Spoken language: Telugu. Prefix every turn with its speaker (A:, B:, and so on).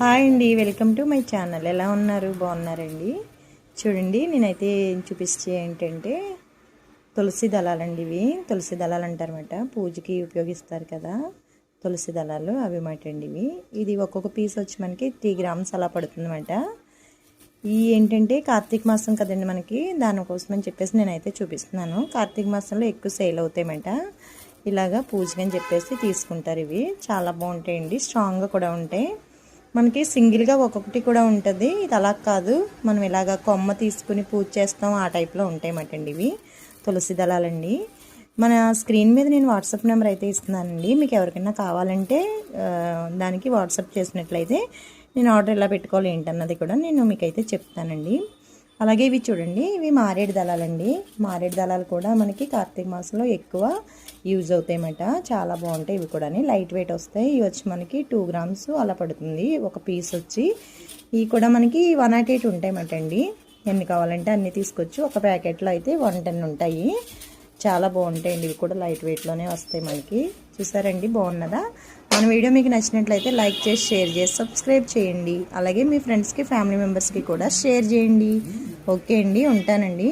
A: హాయ్ అండి వెల్కమ్ టు మై ఛానల్. ఎలా ఉన్నారు? బాగున్నారండి? చూడండి నేనైతే చూపించే ఏంటంటే తులసి దళాలండి ఇవి. తులసి దళాలు అంటారన్నమాట. పూజకి ఉపయోగిస్తారు కదా. తులసి దళాలు అవి మాట అండి ఇవి. ఇది ఒక్కొక్క పీస్ వచ్చి మనకి త్రీ గ్రామ్స్ అలా పడుతుందన్నమాట. ఈ ఏంటంటే కార్తీక మాసం కదండి మనకి. దానికోసం అని చెప్పేసి నేనైతే చూపిస్తున్నాను. కార్తీక మాసంలో ఎక్కువ సేల్ అవుతాయన్నమాట. ఇలాగా పూజకి అని చెప్పేసి తీసుకుంటారు ఇవి. చాలా బాగుంటాయండి. స్ట్రాంగ్గా కూడా ఉంటాయి. మనకి సింగిల్గా ఒక్కొక్కటి కూడా ఉంటుంది. ఇది అలా కాదు. మనం ఇలాగ కొమ్మ తీసుకుని పూజ చేస్తాం. ఆ టైప్లో ఉంటాయన్నమాట అండి ఇవి. తులసి దళాలండి. మన స్క్రీన్ మీద నేను వాట్సాప్ నెంబర్ అయితే ఇస్తున్నానండి. మీకు ఎవరికైనా కావాలంటే దానికి వాట్సాప్ చేసినట్లయితే నేను ఆర్డర్ ఎలా పెట్టుకోవాలి ఏంటన్నది కూడా నేను మీకైతే చెప్తానండి. అలాగే ఇవి చూడండి ఇవి మారేడు దళాలండి. మారేడు దళాలు కూడా మనకి కార్తీక మాసంలో ఎక్కువ యూజ్ అవుతాయన్నమాట. చాలా బాగుంటాయి ఇవి కూడా లైట్ వెయిట్ వస్తాయి. ఇవి వచ్చి మనకి టూ గ్రామ్స్ అలా పడుతుంది. ఒక పీస్ వచ్చి ఇవి కూడా మనకి వన్ నాట్ ఎయిట్ ఉంటాయన్నమాట అండి. ఎన్ని కావాలంటే అన్నీ తీసుకొచ్చి. ఒక ప్యాకెట్లో అయితే వన్ టెన్ ఉంటాయి. చాలా బాగుంటాయండి ఇవి కూడా లైట్ వెయిట్లోనే వస్తాయి మనకి. చూసారండి? బాగున్నదా? మన వీడియో మీకు నచ్చినట్లయితే లైక్ చేసి షేర్ చేసి సబ్స్క్రైబ్ చేయండి. అలాగే మీ ఫ్రెండ్స్కి ఫ్యామిలీ మెంబర్స్కి కూడా షేర్ చేయండి. ఓకే అండి ఉంటానండి.